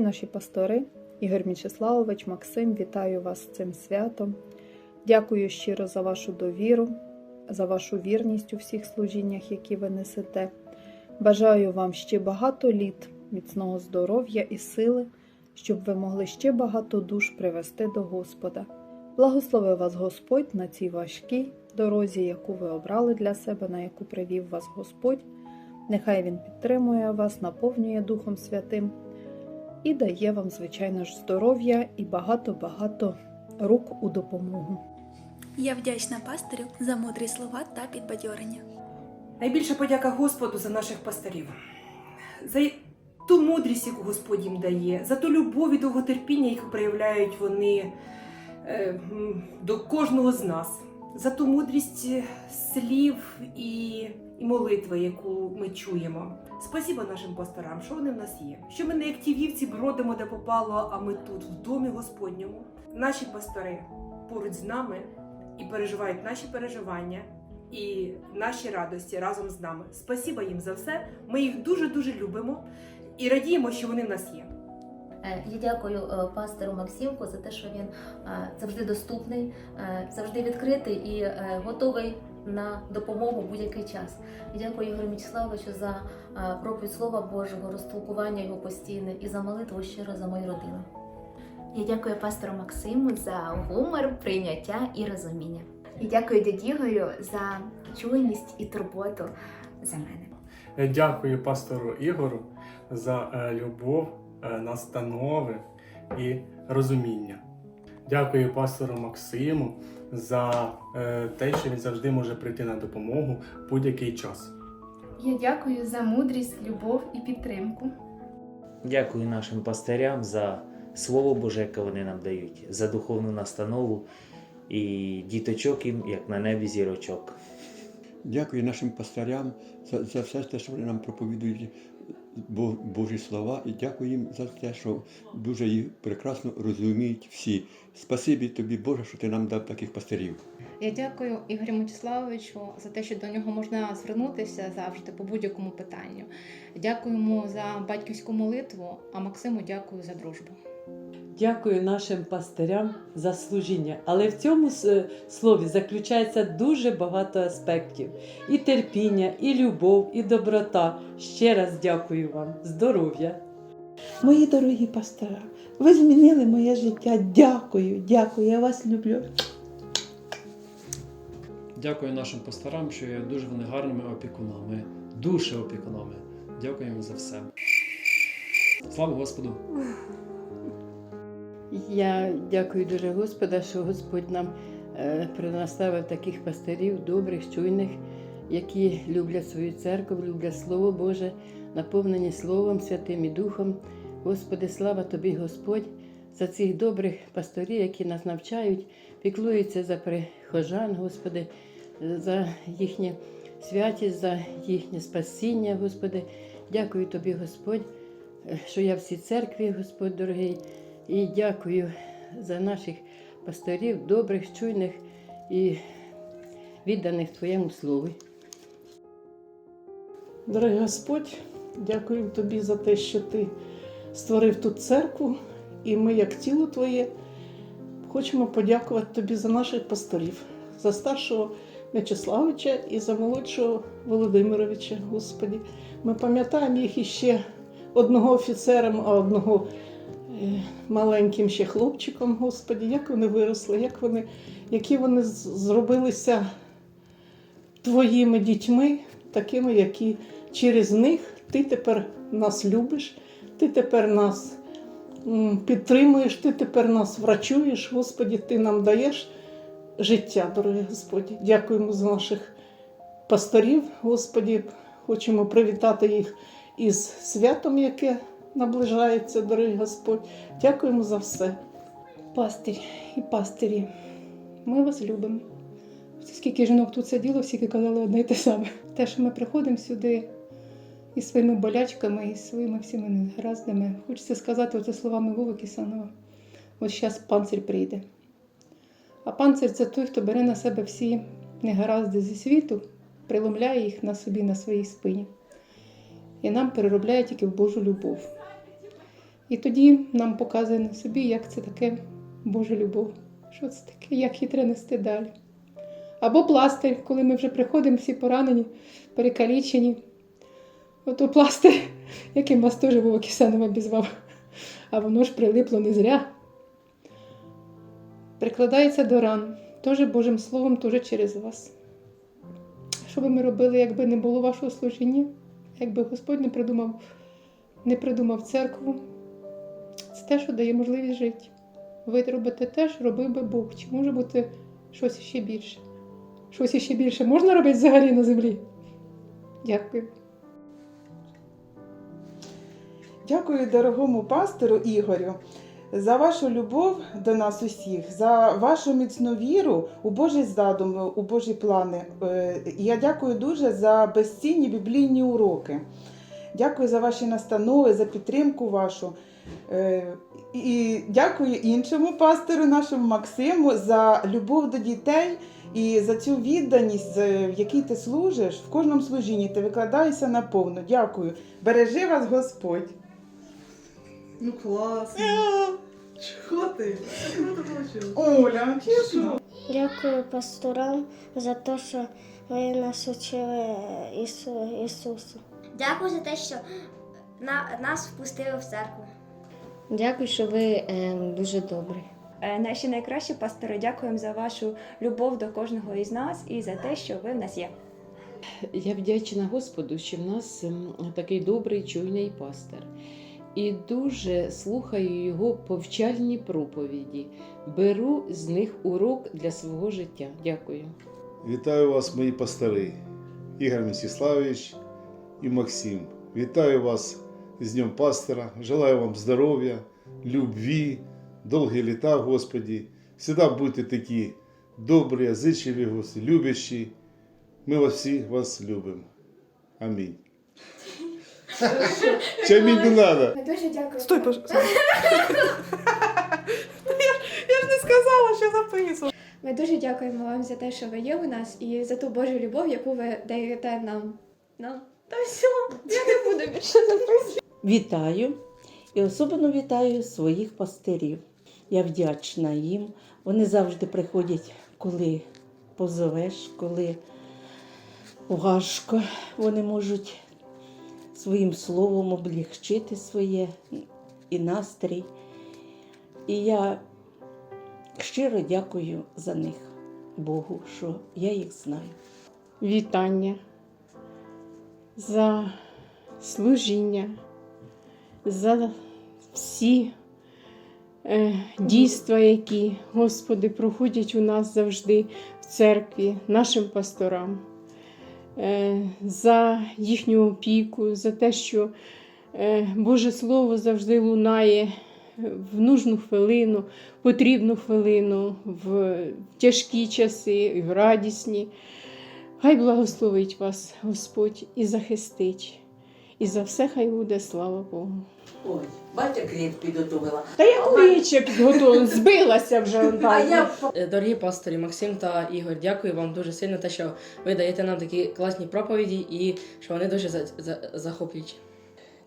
Наші пастори, Ігор Мічеславович, Максим, вітаю вас з цим святом. Дякую щиро за вашу довіру, за вашу вірність у всіх служіннях, які ви несете. Бажаю вам ще багато літ, міцного здоров'я і сили, щоб ви могли ще багато душ привести до Господа. Благослови вас Господь на цій важкій дорозі, яку ви обрали для себе, на яку привів вас Господь. Нехай Він підтримує вас, наповнює Духом Святим і дає вам, звичайно ж, здоров'я і багато-багато рук у допомогу. Я вдячна пастирю за мудрі слова та підбадьорення. Найбільша подяка Господу за наших пастирів, за ту мудрість, яку Господь їм дає, за ту любов і довготерпіння, яку проявляють вони е, до кожного з нас, за ту мудрість е, слів і, і молитви, яку ми чуємо. Спасибо нашим пасторам, що вони в нас є. Що ми не як ті вівці бродимо, де попало, а ми тут, в домі Господньому. Наші пастори поруч з нами і переживають наші переживання і наші радості разом з нами. Спасіба їм за все. Ми їх дуже дуже любимо і радіємо, що вони в нас є. Е, Я дякую е, пастору Максимку за те, що він е, завжди доступний, завжди відкритий і готовий на допомогу будь-який час. Дякую Ігорю Мічславовичу за е, проповідь Слова Божого, розтолкування його постійне і за молитву щиро за мою родину. Я дякую пастору Максиму за гумор, прийняття і розуміння. І дякую дяді Ігорю за чуйність і турботу за мене. Е, Дякую пастору Ігору за е, любов, настанови і розуміння. Дякую пастору Максиму за е, те, що він завжди може прийти на допомогу в будь-який час. Я дякую за мудрість, любов і підтримку. Дякую нашим пастирям за Слово Боже, яке вони нам дають, за духовну настанову і діточок їм, як на небі зірочок. Дякую нашим пастирям за, за все те, що вони нам проповідують Божі слова, і дякую їм за те, що дуже їх прекрасно розуміють всі. Спасибі тобі, Боже, що ти нам дав таких пастирів. Я дякую Ігорю Мочеславовичу за те, що до нього можна звернутися завжди по будь-якому питанню. Дякуємо за батьківську молитву, а Максиму дякую за дружбу. Дякую нашим пастирям за служіння. Але в цьому слові заключається дуже багато аспектів: і терпіння, і любов, і доброта. Ще раз дякую вам. Здоров'я! Мої дорогі пастора, ви змінили моє життя. Дякую, дякую, я вас люблю. Дякую нашим пасторам, що є дуже вони гарними опікунами, дуже опікунами. Дякуємо за все. Слава Господу! Я дякую дуже Господа, що Господь нам е, предоставив таких пастирів, добрих, чуйних, які люблять свою церкву, люблять Слово Боже, наповнені Словом Святим і Духом. Господи, слава Тобі, Господь, за цих добрих пасторів, які нас навчають, піклуються за прихожан, Господи, за їхнє святість, за їхнє спасіння, Господи. Дякую Тобі, Господь, е, що я в церкві, Господь дорогий. І дякую за наших пасторів, добрих, чуйних і відданих Твоєму слову. Дорогий Господь, дякую тобі за те, що ти створив тут церкву, і ми, як тіло Твоє, хочемо подякувати тобі за наших пасторів, за старшого М'ячеславича і за молодшого Володимировича. Господі. Ми пам'ятаємо їх іще одного офіцером, а одного маленьким ще хлопчиком, Господі, як вони виросли, як вони, які вони зробилися твоїми дітьми, такими, які через них ти тепер нас любиш, ти тепер нас підтримуєш, ти тепер нас врачуєш, Господі, ти нам даєш життя, дорогий Господі. Дякуємо за наших пасторів, Господі. Хочемо привітати їх із святом, яке наближається, дорогий Господь. Дякуємо за все. Пастир і пастирі, ми вас любимо. Скільки жінок тут сиділо, всі казали одне й те саме. Те, що ми приходимо сюди із своїми болячками, і своїми всіми негараздами, хочеться сказати оце словами Вови Кисанова. Ось зараз панцир прийде. А панцир це той, хто бере на себе всі негаразди зі світу, приломляє їх на собі, на своїй спині. І нам переробляє тільки в Божу любов. І тоді нам показує на собі, як це таке Божа любов. Що це таке, як треба нести далі. Або пластир, коли ми вже приходимо всі поранені, перекалічені. Ото пластир, яким вас теж Вова Кисанов обізвав. А воно ж прилипло не зря. Прикладається до ран, теж Божим Словом, теж через вас. Що би ми робили, якби не було вашого служіння? Якби Господь не придумав, не придумав церкву? Те, що дає можливість жити. Ви робите те, що робив би Бог. Чи може бути щось ще більше? Щось ще більше можна робити взагалі на землі? Дякую. Дякую дорогому пастору Ігорю за вашу любов до нас усіх, за вашу міцну віру у Божий задум, у Божі плани. Е, Я дякую дуже за безцінні біблійні уроки. Дякую за ваші настанови, за підтримку вашу. Е, І дякую іншому пастору, нашому Максиму, за любов до дітей і за цю відданість, в якій ти служиш, в кожному служінні ти викладаєшся наповну. Дякую. Бережи вас Господь. Ну класно. Чого ти? Оля, чесно. Дякую пасторам за те, що ви нас учили Ісу, Ісусу. Дякую за те, що на, нас впустили в церкву. Дякую, що ви дуже добрі. Е, Наші найкращі пастори, дякуємо за вашу любов до кожного із нас і за те, що ви в нас є. Я вдячна Господу, що в нас ем, такий добрий чуйний пастир. І дуже слухаю його повчальні проповіді. Беру з них урок для свого життя. Дякую. Вітаю вас, мої пастори, Ігор Мстиславович і Максим. Вітаю вас з Днем Пастора. Желаю вам здоров'я, любві, довгі літа, Господі. Всегда будьте такі добрі, зичливі, Господи, любящі. Ми вас всі вас любимо. Амінь. Чи амінь не? Ми дуже дякуємо. Стой, пожалуйста. Я ж не сказала, що записую. Ми дуже дякуємо вам за те, що ви є у нас, і за ту Божу любов, яку ви даєте нам. Нам. Та все, я не буду більше записувати. Вітаю і особливо вітаю своїх пастирів. Я вдячна їм. Вони завжди приходять, коли позовеш, коли важко. Вони можуть своїм словом облегчити своє і настрій. І я щиро дякую за них Богу, що я їх знаю. Вітання за служіння, за всі е, дійства, які, Господи, проходять у нас завжди в церкві, нашим пасторам, е, за їхню опіку, за те, що е, Боже Слово завжди лунає в нужну хвилину, потрібну хвилину, в тяжкі часи, і в радісні. Хай благословить вас Господь і захистить. І за все хай буде слава Богу. Ой, бачите, кліп підготувала. Та я куличе підготувала, збилася вже. А я Е, Дорогі пастирі Максим та Ігор, дякую вам дуже сильно, те, що ви даєте нам такі класні проповіді і що вони дуже за- за- захоплюючі.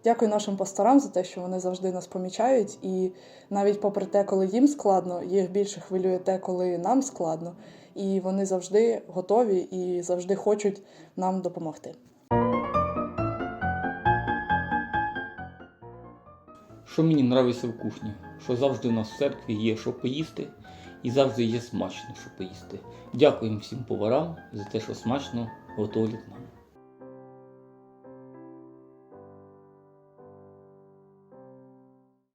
Дякую нашим пасторам за те, що вони завжди нас помічають, і навіть попри те, коли їм складно, їх більше хвилює те, коли нам складно, і вони завжди готові і завжди хочуть нам допомогти. Що мені нравиться в кухні, що завжди у нас в церкві є що поїсти і завжди є смачно, що поїсти. Дякуємо всім поварам за те, що смачно готують нам.